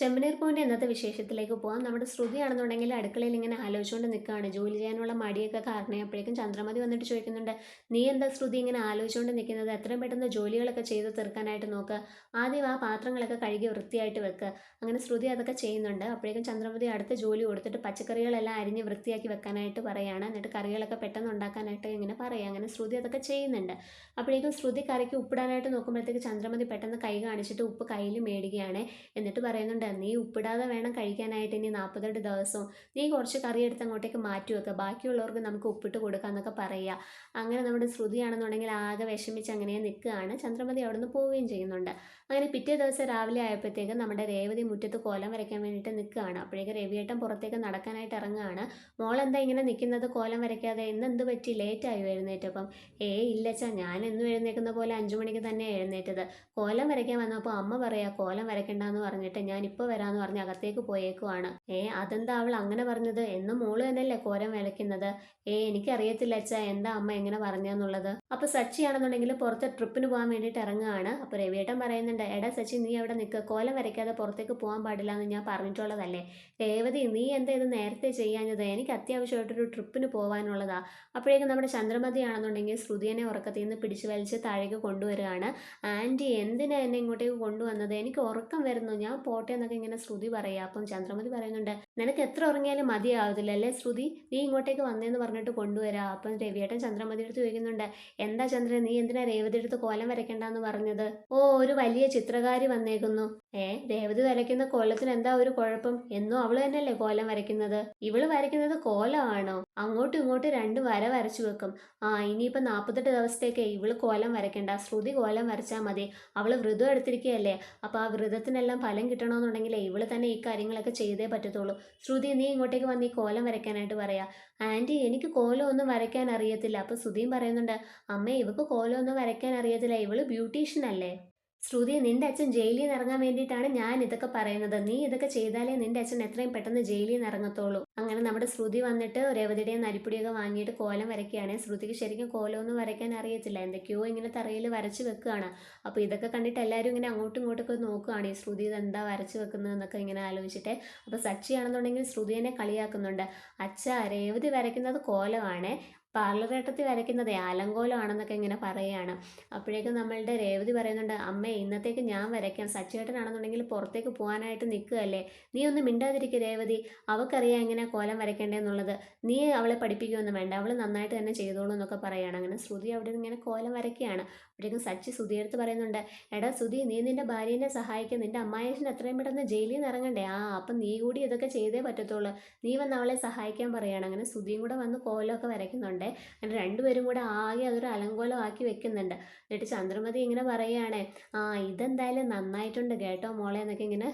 ചെമ്മനീർ പൂവിന്റെ ഇന്നത്തെ വിശേഷത്തിലേക്ക് പോകാം നമ്മുടെ ശ്രുതിയാണെന്നുണ്ടെങ്കിൽ അടുക്കളയിൽ ഇങ്ങനെ ആലോചിച്ചുകൊണ്ട് നിൽക്കുകയാണ്. ജോലി ചെയ്യാനുള്ള മടിയൊക്കെ കാരണപ്പോഴേക്കും ചന്ദ്രമതി വന്നിട്ട് ചോദിക്കുന്നുണ്ട് നീ എന്താ ശ്രുതി ഇങ്ങനെ ആലോചിച്ചുകൊണ്ട് നിൽക്കുന്നത്? എത്രയും പെട്ടെന്ന് ജോലികളൊക്കെ ചെയ്ത് തീർക്കാനായിട്ട് നോക്കുക ആദ്യം ആ പാത്രങ്ങളൊക്കെ കഴുകി വൃത്തിയായിട്ട് വെക്കുക അങ്ങനെ ശ്രുതി അതൊക്കെ ചെയ്യുന്നുണ്ട്. അപ്പോഴേക്കും ചന്ദ്രമതി അടുത്ത ജോലി കൊടുത്തിട്ട് പച്ചക്കറികളെല്ലാം അരിഞ്ഞ് വൃത്തിയാക്കി വെക്കാനായിട്ട് പറയുകയാണ് എന്നിട്ട് കറികളൊക്കെ പെട്ടെന്ന് ഉണ്ടാക്കാനായിട്ട് ഇങ്ങനെ പറയുക അങ്ങനെ ശ്രുതി അതൊക്കെ ചെയ്യുന്നുണ്ട്. അപ്പോഴേക്കും ശ്രുതി കറിക്ക് ഉപ്പിടാനായിട്ട് നോക്കുമ്പോഴത്തേക്ക് ചന്ദ്രമതി പെട്ടെന്ന് കൈ കാണിച്ചിട്ട് ഉപ്പ് കയ്യിൽ മേടിക്കുകയാണ്. എന്നിട്ട് പറയുന്നുണ്ട് നീ ഉപ്പിടാതെ വേണം കഴിക്കാനായിട്ട് ഇനി നാൽപ്പത്തെട്ട് ദിവസവും നീ കുറച്ച് കറി എടുത്ത് അങ്ങോട്ടേക്ക് മാറ്റി വെക്കുക ബാക്കിയുള്ളവർക്ക് നമുക്ക് ഉപ്പിട്ട് കൊടുക്കാമെന്നൊക്കെ പറയുക. അങ്ങനെ നമ്മുടെ ശ്രുതിയാണെന്നുണ്ടെങ്കിൽ ആകെ വിഷമിച്ച് അങ്ങനെ നിൽക്കുകയാണ്. ചന്ദ്രമതി അവിടെ നിന്ന് പോവുകയും ചെയ്യുന്നുണ്ട്. അങ്ങനെ പിറ്റേ ദിവസം രാവിലെ ആയപ്പോഴത്തേക്ക് നമ്മുടെ രേവതി മുറ്റത്ത് കോലം വരയ്ക്കാൻ വേണ്ടിയിട്ട് നിൽക്കുകയാണ്. അപ്പോഴേക്ക് രവിയേട്ടൻ പുറത്തേക്ക് നടക്കാനായിട്ട് ഇറങ്ങുകയാണ്. മോളെന്താ ഇങ്ങനെ നിൽക്കുന്നത്? കോലം വരയ്ക്കാതെ ഇന്ന് എന്ത് പറ്റി? ലേറ്റായി എഴുന്നേറ്റപ്പം? ഏ ഇല്ലച്ചാ ഞാൻ എന്നും എഴുന്നേക്കുന്ന പോലെ അഞ്ചു മണിക്ക് തന്നെ എഴുന്നേറ്റത്. കോലം വരയ്ക്കാൻ വന്നപ്പോൾ അമ്മ പറയാ കോലം വരയ്ക്കണ്ടെന്ന് പറഞ്ഞിട്ട് ഞാൻ ഇപ്പോൾ വരാന്ന് പറഞ്ഞ് അകത്തേക്ക് പോയേക്കുവാണ്. ഏ അതെന്താ അവൾ അങ്ങനെ പറഞ്ഞത്? എന്നും മോൾ തന്നെയല്ലേ കോരം വരയ്ക്കുന്നത് ഏ എനിക്കറിയത്തില്ല അച്ഛാ എന്താ അമ്മ എങ്ങനെ പറഞ്ഞെന്നുള്ളത്? അപ്പോൾ സച്ചിയാണെന്നുണ്ടെങ്കിൽ പുറത്തെ ട്രിപ്പിന് പോകാൻ വേണ്ടിയിട്ട് ഇറങ്ങുകയാണ് അപ്പൊ രവിയേട്ടൻ പറയുന്നുണ്ട് എടാ സച്ചി നീ അവിടെ നിൽക്കുക കോലം വരയ്ക്കാതെ പുറത്തേക്ക് പോകാൻ പാടില്ല എന്ന് ഞാൻ പറഞ്ഞിട്ടുള്ളതല്ലേ. രേവതി നീ എന്താ ഇത് നേരത്തെ ചെയ്യാഞ്ഞത്? എനിക്ക് അത്യാവശ്യമായിട്ടൊരു ട്രിപ്പിന് പോകാനുള്ളതാ അപ്പോഴേക്കും നമ്മുടെ ചന്ദ്രമതി ആണെന്നുണ്ടെങ്കിൽ ശ്രുതിയനെ ഉറക്കത്തിൽ നിന്ന് പിടിച്ചു വലിച്ച് താഴേക്ക് കൊണ്ടുവരികയാണ്. ആന്റി എന്തിനാ എന്നെ ഇങ്ങോട്ടേക്ക് കൊണ്ടുവന്നത്? എനിക്ക് ഉറക്കം വരുന്നു. ഞാൻ പോട്ടെ എന്നൊക്കെ ഇങ്ങനെ ശ്രുതി പറയുക അപ്പം ചന്ദ്രമതി പറയുന്നുണ്ട് നിനക്ക് എത്ര ഉറങ്ങിയാലും മതിയാവത്തില്ല അല്ലേ ശ്രുതി? നീ ഇങ്ങോട്ടേക്ക് വന്നേന്ന് പറഞ്ഞിട്ട് കൊണ്ടുവരാ. അപ്പം രവിയേട്ടൻ ചന്ദ്രമതി അടുത്ത് ചോദിക്കുന്നുണ്ട് എന്താ ചന്ദ്രൻ നീ എന്തിനാ രേവതി എടുത്ത് കോലം വരയ്ക്കണ്ടെന്ന് പറഞ്ഞത്? ഓ ഒരു വലിയ ചിത്രകാരി വന്നേക്കുന്നു. ഏ രേവതി വരയ്ക്കുന്ന കോലത്തിന് എന്താ ഒരു കുഴപ്പം? എന്നും അവൾ തന്നെയല്ലേ കോലം വരയ്ക്കുന്നത്? ഇവൾ വരയ്ക്കുന്നത് കോലമാണോ അങ്ങോട്ടും ഇങ്ങോട്ടും രണ്ട് വര വരച്ചു വെക്കും. ആ ഇനിയിപ്പോൾ നാൽപ്പത്തെട്ട് ദിവസത്തേക്ക് ഇവൾ കോലം വരയ്ക്കണ്ട. ശ്രുതി കോലം വരച്ചാൽ മതി. അവൾ വ്രതം എടുത്തിരിക്കുകയല്ലേ അപ്പോൾ ആ വ്രതത്തിനെല്ലാം ഫലം കിട്ടണമെന്നുണ്ടെങ്കിൽ ഇവൾ തന്നെ ഈ കാര്യങ്ങളൊക്കെ ചെയ്തേ പറ്റത്തുള്ളൂ. ശ്രുതി നീ ഇങ്ങോട്ടേക്ക് വന്ന് ഈ കോലം വരയ്ക്കാനായിട്ട് പറയാ. ആന്റി എനിക്ക് കോലം ഒന്നും വരയ്ക്കാൻ അറിയത്തില്ല. അപ്പോൾ ശ്രുതിയും പറയുന്നുണ്ട് അമ്മേ ഇവക്ക് കോലം ഒന്നും വരയ്ക്കാൻ അറിയത്തില്ല. ഇവൾ ബ്യൂട്ടീഷ്യൻ അല്ലേ? ശ്രുതി നിന്റെ അച്ഛൻ ജയിലിൽ നിന്ന് ഇറങ്ങാൻ വേണ്ടിയിട്ടാണ് ഞാൻ ഇതൊക്കെ പറയുന്നത്. നീ ഇതൊക്കെ ചെയ്താലേ നിന്റെ അച്ഛൻ എത്രയും പെട്ടെന്ന് ജയിലിൽ നിന്ന് ഇറങ്ങത്തുള്ളൂ. അങ്ങനെ നമ്മുടെ ശ്രുതി വന്നിട്ട് രേവതിയുടെയും നരിപ്പുടിയൊക്കെ വാങ്ങിയിട്ട് കോലം വരയ്ക്കുകയാണ്. ശ്രുതിക്ക് ശരിക്കും കോലമൊന്നും വരയ്ക്കാൻ അറിയത്തില്ല. എന്തൊക്കെയോ ഇങ്ങനെ തറയിൽ വരച്ച് വെക്കുകയാണ്. അപ്പോൾ ഇതൊക്കെ കണ്ടിട്ട് എല്ലാവരും ഇങ്ങനെ അങ്ങോട്ടും ഇങ്ങോട്ടൊക്കെ നോക്കുകയാണ്. ഈ ശ്രുതി ഇതെന്താ വരച്ച് വെക്കുന്നതെന്നൊക്കെ ഇങ്ങനെ ആലോചിച്ചിട്ട്. അപ്പോൾ സച്ചിയാണെന്നുണ്ടെങ്കിൽ ശ്രുതിയെ കളിയാക്കുന്നുണ്ട്. അച്ഛ രേവതി വരയ്ക്കുന്നത് കോലമാണ്. പാർലറേട്ടത്തിൽ വരയ്ക്കുന്നത് ആലങ്കോലമാണെന്നൊക്കെ ഇങ്ങനെ പറയുകയാണ് അപ്പോഴേക്കും നമ്മളുടെ രേവതി പറയുന്നുണ്ട് അമ്മ ഇന്നത്തേക്ക് ഞാൻ വരയ്ക്കാം. സച്ചേട്ടനാണെന്നുണ്ടെങ്കിൽ പുറത്തേക്ക് പോകാനായിട്ട് നിൽക്കുകയല്ലേ? നീ ഒന്ന് മിണ്ടാതിരിക്കുക രേവതി. അവൾക്കറിയാം എങ്ങനെ കോലം വരയ്ക്കേണ്ടതെന്നുള്ളത്. നീ അവളെ പഠിപ്പിക്കുകയൊന്നും വേണ്ട. അവൾ നന്നായിട്ട് തന്നെ ചെയ്തോളൂ എന്നൊക്കെ പറയുകയാണ് അങ്ങനെ ശ്രുതി അവിടെ ഇങ്ങനെ കോലം വരയ്ക്കുകയാണ്. അപ്പോഴേക്കും സച്ചി സുധിയെടുത്ത് പറയുന്നുണ്ട് എടാ സുധി നീ നിന്റെ ഭാര്യനെ സഹായിക്കും. നിന്റെ അമ്മായേഷന് എത്രയും പെട്ടെന്ന് ജയിലിൽ നിന്ന് ഇറങ്ങണ്ടേ? ആ അപ്പം നീ കൂടി ഇതൊക്കെ ചെയ്തേ പറ്റത്തുള്ളൂ. നീ വന്ന് അവളെ സഹായിക്കാൻ പറയുകയാണ് അങ്ങനെ സുധിയും കൂടെ വന്ന് കോലമൊക്കെ വരയ്ക്കുന്നുണ്ട്. അങ്ങനെ രണ്ടുപേരും കൂടെ ആകെ അതൊരു അലങ്കോലമാക്കി വെക്കുന്നുണ്ട്. എന്നിട്ട് ചന്ദ്രമതി ഇങ്ങനെ പറയുകയാണ് ആ ഇതെന്തായാലും നന്നായിട്ടുണ്ട് കേട്ടോ മോളെ എന്നൊക്കെ ഇങ്ങനെ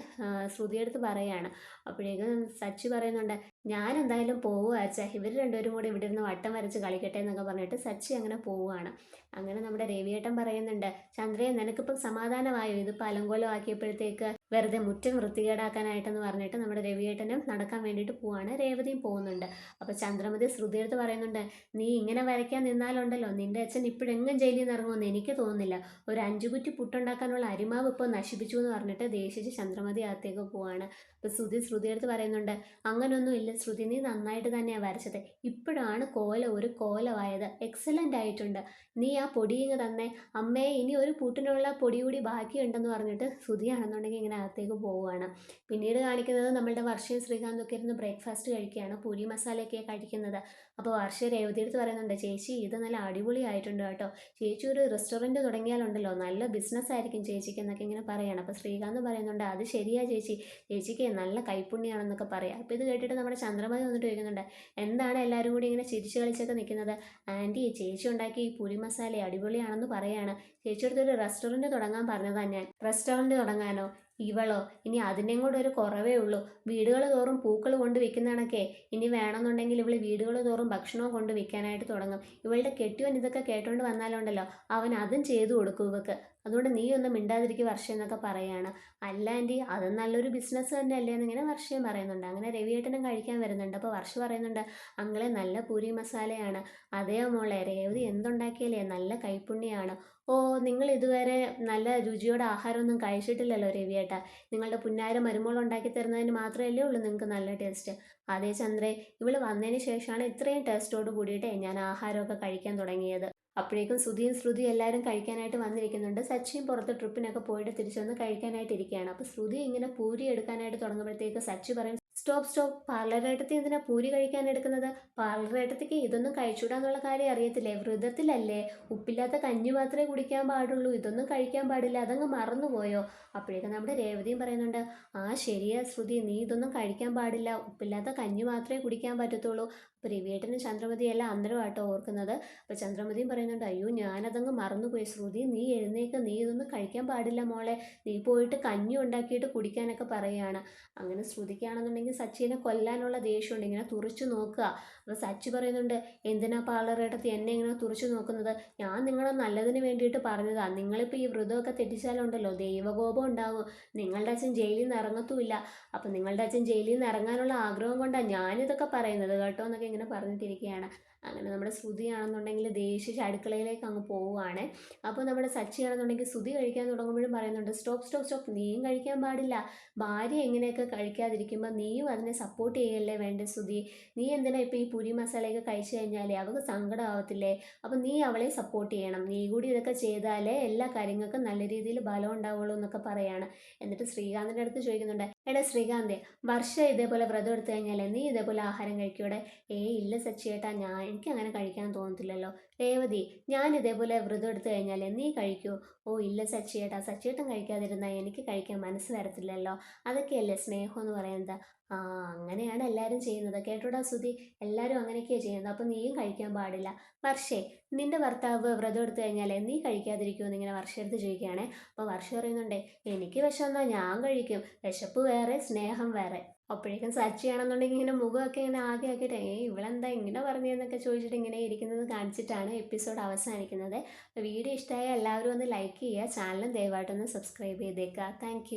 ശ്രുതിയെടുത്ത് പറയുകയാണ്. അപ്പോഴേക്കും സച്ചി പറയുന്നുണ്ട് ഞാൻ എന്തായാലും പോവുക അച്ഛാ ഇവർ രണ്ടുപേരും കൂടെ ഇവിടെ ഇരുന്ന് വട്ടം വരച്ച് കളിക്കട്ടെ എന്നൊക്കെ പറഞ്ഞിട്ട് സച്ചി അങ്ങനെ പോവുകയാണ്. അങ്ങനെ നമ്മുടെ രവിയേട്ടൻ പറയുന്നുണ്ട് ചന്ദ്രയെ നിനക്കിപ്പം സമാധാനമായോ? ഇത് പലങ്കോലം ആക്കിയപ്പോഴത്തേക്ക് വെറുതെ മുറ്റം വൃത്തികേടാക്കാനായിട്ടെന്ന് പറഞ്ഞിട്ട് നമ്മുടെ രവിയേട്ടനും നടക്കാൻ വേണ്ടിയിട്ട് പോവാണ് രേവതിയും പോകുന്നുണ്ട്. അപ്പോൾ ചന്ദ്രമതി ശ്രുതിയെടുത്ത് പറയുന്നുണ്ട് നീ ഇങ്ങനെ വരയ്ക്കാൻ നിന്നാലുണ്ടല്ലോ. നിന്റെ അച്ഛൻ ഇപ്പോഴെങ്ങും ജയിലിൽ നിന്ന് ഇറങ്ങുമെന്ന് എനിക്ക് തോന്നുന്നില്ല. ഒരു അഞ്ചു കുറ്റി പുട്ടുണ്ടാക്കാനുള്ള അരിമാവ് ഇപ്പോൾ നശിപ്പിച്ചു എന്ന് പറഞ്ഞിട്ട് ദേഷിച്ച് ചന്ദ്രമതി അകത്തേക്ക് പോവാണ് അപ്പോൾ ശ്രുതി ശ്രുതിയെടുത്ത് പറയുന്നുണ്ട് അങ്ങനൊന്നും ഇല്ല ശ്രുതി നീ നന്നായിട്ട് തന്നെയാണ് വരച്ചത്. ഇപ്പോഴാണ് കോല ഒരു കോലമായത്. എക്സലന്റ് ആയിട്ടുണ്ട്. നീ ആ പൊടിയിങ് തന്നെ. അമ്മയെ ഇനി ഒരു പൂട്ടിനുള്ള പൊടി കൂടി ബാക്കിയുണ്ടെന്ന് പറഞ്ഞിട്ട് ശ്രുതിയാണെന്നുണ്ടെങ്കിൽ ഇങ്ങനെ അകത്തേക്ക് പോവുകയാണ്. പിന്നീട് കാണിക്കുന്നത് നമ്മളുടെ വർഷയും ശ്രീകാന്തൊക്കെ ഇരുന്ന് ബ്രേക്ക്ഫാസ്റ്റ് കഴിക്കുകയാണ്. പൂരി മസാലയൊക്കെ കഴിക്കുന്നത്. അപ്പോൾ വർഷ രേവതി എടുത്ത് പറയുന്നുണ്ട് ചേച്ചി ഇത് നല്ല അടിപൊളി ആയിട്ടുണ്ട് കേട്ടോ. ചേച്ചി ഒരു റെസ്റ്റോറന്റ് തുടങ്ങിയാലുണ്ടല്ലോ. നല്ല ബിസിനസ് ആയിരിക്കും ചേച്ചിക്ക് എന്നൊക്കെ ഇങ്ങനെ പറയുകയാണ് അപ്പോൾ ശ്രീകാന്ത് പറയുന്നുണ്ട് അത് ശരിയാ ചേച്ചി. ചേച്ചിക്ക് നല്ല കൈപ്പുണ്യാണെന്നൊക്കെ പറയാം. അപ്പോൾ ഇത് കേട്ടിട്ട് നമ്മുടെ ചന്ദ്രമതി വന്നിട്ട് ചോദിക്കുന്നുണ്ട് എന്താണ് എല്ലാവരും കൂടി ഇങ്ങനെ ചിരിച്ചു കളിച്ചൊക്കെ നിൽക്കുന്നത്? ആന്റി ചേച്ചി ഉണ്ടാക്കി ഈ പുലി മസാല അടിപൊളിയാണെന്ന് പറയാണ്. ചേച്ചിയുടെ ഒരു റെസ്റ്റോറന്റ് തുടങ്ങാൻ പറഞ്ഞതാണ് ഞാൻ. റെസ്റ്റോറന്റ് തുടങ്ങാനോ? ഇവളോ? ഇനി അതിന്റെയും കൂടെ ഒരു കുറവേ ഉള്ളൂ. വീടുകൾ തോറും പൂക്കൾ കൊണ്ട് വിൽക്കുന്നതാണൊക്കെ. ഇനി വേണമെന്നുണ്ടെങ്കിൽ ഇവൾ വീടുകൾ തോറും ഭക്ഷണവും കൊണ്ട് വിൽക്കാനായിട്ട് തുടങ്ങും. ഇവളുടെ കെട്ടിയവൻ ഇതൊക്കെ കേട്ടോണ്ട് വന്നാലുണ്ടല്ലോ. അവൻ അതും ചെയ്തു കൊടുക്കും ഇവക്ക്. അതുകൊണ്ട് നീ ഒന്നും മിണ്ടാതിരിക്കും വർഷം എന്നൊക്കെ പറയാണ്. അല്ല ആന്റി അത് നല്ലൊരു ബിസിനസ് തന്നെ അല്ലേ എന്നിങ്ങനെ വർഷയും പറയുന്നുണ്ട്. അങ്ങനെ രവിയേട്ടനും കഴിക്കാൻ വരുന്നുണ്ട്. അപ്പോൾ വർഷ പറയുന്നുണ്ട് അങ്ങളെ നല്ല പൂരി മസാലയാണ്. അതേ മോളെ രേവതി എന്തുണ്ടാക്കിയാലേ? നല്ല കൈപ്പുണ്യാണ്. ഓ നിങ്ങൾ ഇതുവരെ നല്ല രുചിയോടെ ആഹാരമൊന്നും കഴിച്ചിട്ടില്ലല്ലോ രവിയേട്ടാ. നിങ്ങളുടെ പുന്നാര മരുമോൾ ഉണ്ടാക്കി തരുന്നതിന് മാത്രമല്ലേ ഉള്ളൂ നിങ്ങൾക്ക് നല്ല ടേസ്റ്റ് അതേ ചന്ദ്രേ ഇവൾ വന്നതിന് ശേഷമാണ് ഇത്രയും ടേസ്റ്റോട് കൂടിയിട്ടേ ഞാൻ ആഹാരമൊക്കെ കഴിക്കാൻ തുടങ്ങിയത്. അപ്പോഴേക്കും ശ്രുതിയും ശ്രുതി എല്ലാവരും കഴിക്കാനായിട്ട് വന്നിരിക്കുന്നുണ്ട്. സച്ചിയും പുറത്ത് ട്രിപ്പിനൊക്കെ പോയിട്ട് തിരിച്ചു വന്ന് കഴിക്കാനായിട്ട് ഇരിക്കുകയാണ്. അപ്പോൾ ശ്രുതി ഇങ്ങനെ പൂരി എടുക്കാനായിട്ട് തുടങ്ങുമ്പോഴത്തേക്ക് സച്ചി പറയും സ്റ്റോപ്പ് സ്റ്റോപ്പ്. പാർലറേട്ടത്തി എന്തിനാ പൂരി കഴിക്കാൻ എടുക്കുന്നത്? പാർലറേട്ടത്തിക്ക് ഇതൊന്നും കഴിച്ചുവിടാന്നുള്ള കാര്യം അറിയത്തില്ലേ? വ്രതത്തിലല്ലേ? ഉപ്പില്ലാത്ത കഞ്ഞി മാത്രമേ കുടിക്കാൻ പാടുള്ളൂ. ഇതൊന്നും കഴിക്കാൻ പാടില്ല. അതങ്ങ് മറന്നുപോയോ? അപ്പോഴേക്കും നമ്മുടെ രേവതിയും പറയുന്നുണ്ട് ആ ശരിയാ ശ്രുതി. നീ ഇതൊന്നും കഴിക്കാൻ പാടില്ല. ഉപ്പില്ലാത്ത കഞ്ഞി മാത്രമേ കുടിക്കാൻ പറ്റത്തുള്ളൂ. അപ്പോൾ രവിയേട്ടനും ചന്ദ്രമതിയെല്ലാം അന്തരമാട്ടോ ഓർക്കുന്നത്. അപ്പോൾ ചന്ദ്രമതിയും പറയുന്നുണ്ട് അയ്യോ ഞാനതങ്ങ് മറന്നുപോയി. ശ്രുതി നീ എഴുന്നേക്ക് നീ ഇതൊന്നും കഴിക്കാൻ പാടില്ല മോളെ. നീ പോയിട്ട് കഞ്ഞി ഉണ്ടാക്കിയിട്ട് കുടിക്കാനൊക്കെ പറയുകയാണ് അങ്ങനെ ശ്രുതിക്കാണെന്നുണ്ടെങ്കിൽ സച്ചിനെ കൊല്ലാനുള്ള ദേഷ്യമുണ്ട്. ഇങ്ങനെ തുറച്ചു നോക്കുക. അപ്പോൾ സച്ചി പറയുന്നുണ്ട് എന്തിനാ പാർലറേട്ടത്തി എന്നെ ഇങ്ങനെ തുറച്ചു നോക്കുന്നത്? ഞാൻ നിങ്ങളെ നല്ലതിന് വേണ്ടിയിട്ട് പറഞ്ഞതാണ് നിങ്ങളിപ്പോൾ ഈ വ്രതമൊക്കെ തെറ്റിച്ചാലുണ്ടല്ലോ ദൈവകോപം ഉണ്ടാകും നിങ്ങളുടെ അച്ഛൻ ജയിലിൽ നിന്ന് ഇറങ്ങത്തുമില്ല. അപ്പം നിങ്ങളുടെ അച്ഛൻ ജയിലിൽ നിന്ന് ഇറങ്ങാനുള്ള ആഗ്രഹം കൊണ്ടാണ് ഞാനിതൊക്കെ പറയുന്നത് കേട്ടോ എന്നൊക്കെ ഇങ്ങനെ പറഞ്ഞിട്ടിരിക്കുകയാണ് അങ്ങനെ നമ്മുടെ ശ്രുതിയാണെന്നുണ്ടെങ്കിൽ ദേഷിച്ച് അടുക്കളയിലേക്ക് അങ്ങ് പോവുകയാണ്. അപ്പോൾ നമ്മുടെ സച്ചിയാണെന്നുണ്ടെങ്കിൽ ശ്രുതി കഴിക്കാൻ തുടങ്ങുമ്പോഴും പറയുന്നുണ്ട് സ്റ്റോപ്പ് സ്റ്റോപ്പ് സ്റ്റോപ്പ് നീയും കഴിക്കാൻ പാടില്ല. ഭാര്യ എങ്ങനെയൊക്കെ കഴിക്കാതിരിക്കുമ്പോൾ നീയും അതിനെ സപ്പോർട്ട് ചെയ്യല്ലേ വേണ്ട ശ്രുതി? നീ എന്തിനാ ഇപ്പോൾ ഈ പുരി മസാലയൊക്കെ കഴിച്ചു കഴിഞ്ഞാലേ അവൾക്ക് സങ്കടമാവത്തില്ലേ അപ്പോൾ നീ അവളെ സപ്പോർട്ട് ചെയ്യണം. നീ കൂടി ഇതൊക്കെ ചെയ്താലേ എല്ലാ കാര്യങ്ങൾക്കും നല്ല രീതിയിൽ ബലം ഉണ്ടാവുള്ളൂ എന്നൊക്കെ പറയാണ്. എന്നിട്ട് ശ്രീകാന്തിന്റെ അടുത്ത് ചോദിക്കുന്നുണ്ട് എടാ ശ്രീകാന്തേ വർഷ ഇതേപോലെ വ്രതം എടുത്തു കഴിഞ്ഞാലേ നീ ഇതേപോലെ ആഹാരം കഴിക്കൂടെ? ഏയ് ഇല്ല സച്ചിയേട്ടാ ഞാൻ എനിക്ക് അങ്ങനെ കഴിക്കാൻ തോന്നത്തില്ലല്ലോ. രേവതി ഞാൻ ഇതേപോലെ വ്രതം എടുത്തു കഴിഞ്ഞാൽ നീ കഴിക്കൂ. ഓ ഇല്ല സച്ചിയേട്ടാ. സച്ചിയേട്ടൻ കഴിക്കാതിരുന്നാൽ എനിക്ക് കഴിക്കാൻ മനസ്സ് വരത്തില്ലല്ലോ. അതൊക്കെയല്ലേ സ്നേഹം എന്ന് പറയുന്നത്. ആ അങ്ങനെയാണ് എല്ലാവരും ചെയ്യുന്നത്. കേട്ടോടാ സുധി? എല്ലാവരും അങ്ങനെയൊക്കെയാണ് ചെയ്യുന്നത്. അപ്പം നീയും കഴിക്കാൻ പാടില്ല. വർഷേ നിന്റെ ഭർത്താവ് വ്രതം എടുത്തു കഴിഞ്ഞാൽ നീ കഴിക്കാതിരിക്കുമെന്ന് ഇങ്ങനെ വർഷ എടുത്ത് ചോദിക്കുകയാണേ. അപ്പോൾ വർഷ പറയുന്നുണ്ടേ എനിക്ക് വിശന്നാൽ ഞാൻ കഴിക്കും. വിശപ്പ് വേറെ സ്നേഹം വേറെ. അപ്പോഴേക്കും സച്ചിയാണെന്നുണ്ടെങ്കിൽ ഇങ്ങനെ മുഖമൊക്കെ ഇങ്ങനെ ആകെ ആക്കിയിട്ട് ഏ ഇവളെന്താ ഇങ്ങനെ പറഞ്ഞതെന്നൊക്കെ ചോദിച്ചിട്ട് ഇങ്ങനെ ഇരിക്കുന്നത് കാണിച്ചിട്ടാണ് എപ്പിസോഡ് അവസാനിക്കുന്നത്. വീഡിയോ ഇഷ്ടമായ എല്ലാവരും ഒന്ന് ലൈക്ക് ചെയ്യുക ചാനലും ദയവായിട്ടൊന്ന് സബ്സ്ക്രൈബ് ചെയ്തേക്കുക. താങ്ക്